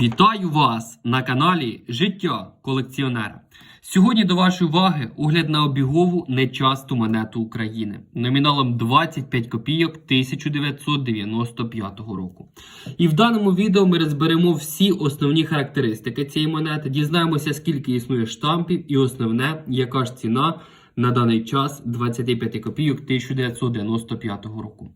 Вітаю вас на каналі Життя колекціонера. Сьогодні до вашої уваги огляд на обігову нечасту монету України номіналом 25 копійок 1995 року. І в даному відео ми розберемо всі основні характеристики цієї монети, дізнаємося, скільки існує штампів, і основне, яка ж ціна на даний час 25 копійок 1995 року.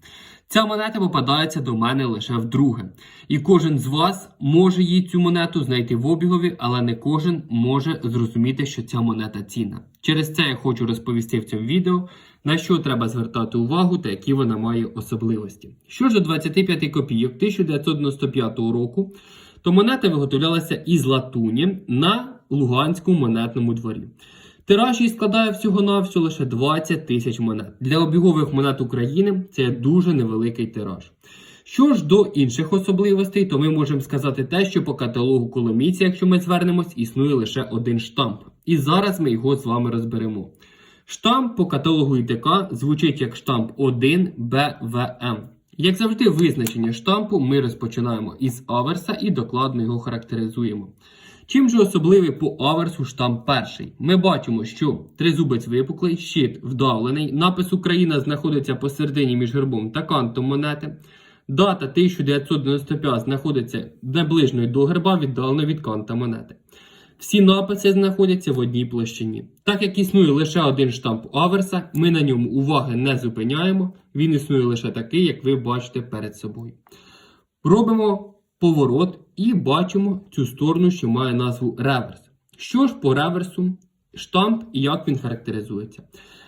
Ця монета попадається до мене лише вдруге. І кожен з вас може її цю монету знайти в обігові, але не кожен може зрозуміти, що ця монета цінна. Через це я хочу розповісти в цьому відео, на що треба звертати увагу та які вона має особливості. Що ж до 25 копійок 1995 року, то монета виготовлялася із латуні на Луганському монетному дворі. Тираж її складає всього-навсього лише 20 тисяч монет. Для обігових монет України це дуже невеликий тираж. Що ж до інших особливостей, то ми можемо сказати те, що по каталогу Коломійця, якщо ми звернемось, існує лише один штамп. І зараз ми його з вами розберемо. Штамп по каталогу ІТК звучить як штамп 1БВМ. Як завжди, визначення штампу ми розпочинаємо із аверса і докладно його характеризуємо. Чим же особливий по аверсу штамп перший? Ми бачимо, що тризубець випуклий, щит вдавлений, напис Україна знаходиться посередині між гербом та кантом монети. Дата 1995 знаходиться наближною до герба, віддалено від канта монети. Всі написи знаходяться в одній площині. Так як існує лише один штамп аверса, ми на ньому уваги не зупиняємо. Він існує лише такий, як ви бачите перед собою. Робимо поворот і бачимо цю сторону, що має назву реверс. Що ж по реверсу, штамп і як він характеризується?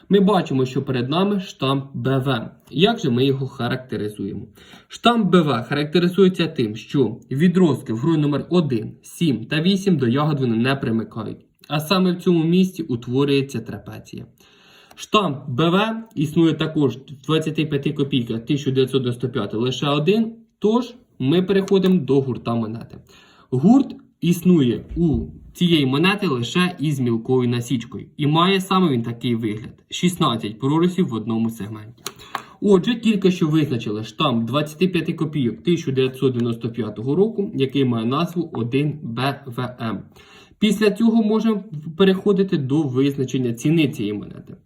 Ми бачимо, що перед нами штамп БВ. Як же ми його характеризуємо? Штамп БВ характеризується тим, що відростки в грою номер 1, 7 та 8 до ягод вони не примикають. А саме в цьому місці утворюється трапеція. Штамп БВ існує також в 25 копійках 1995 лише один. Тож ми переходимо до гурта монети. Гурт існує у цієї монети лише із мілкою насічкою. І має саме він такий вигляд: 16 прорисів в одному сегменті. Отже, тільки що визначили штамп 25 копійок 1995 року, який має назву 1БВМ. Після цього можемо переходити до визначення ціни цієї монети.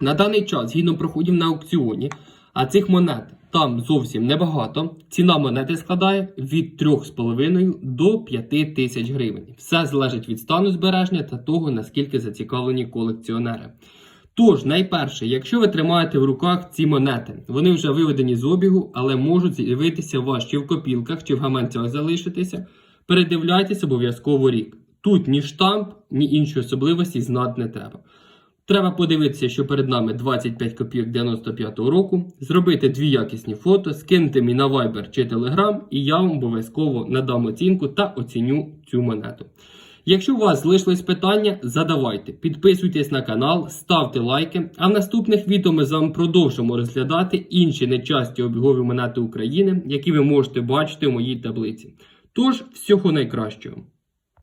На даний час, згідно проходів на аукціоні, а цих монет там зовсім небагато. Ціна монети складає від 3,5 до 5 тисяч гривень. Все залежить від стану збереження та того, наскільки зацікавлені колекціонери. Тож, найперше, якщо ви тримаєте в руках ці монети, вони вже виведені з обігу, але можуть з'явитися у чи в копілках, чи в гаманцях залишитися. Передивляйтесь обов'язково рік. Тут ні штамп, ні інші особливості знати не треба. Треба подивитися, що перед нами 25 копійок 95-го року, зробити дві якісні фото, скинути мені на Viber чи Telegram, і я вам обов'язково надам оцінку та оціню цю монету. Якщо у вас залишились питання, задавайте, підписуйтесь на канал, ставте лайки. А в наступних відео ми з вами продовжимо розглядати інші нечасті обігові монети України, які ви можете бачити у моїй таблиці. Тож, всього найкращого!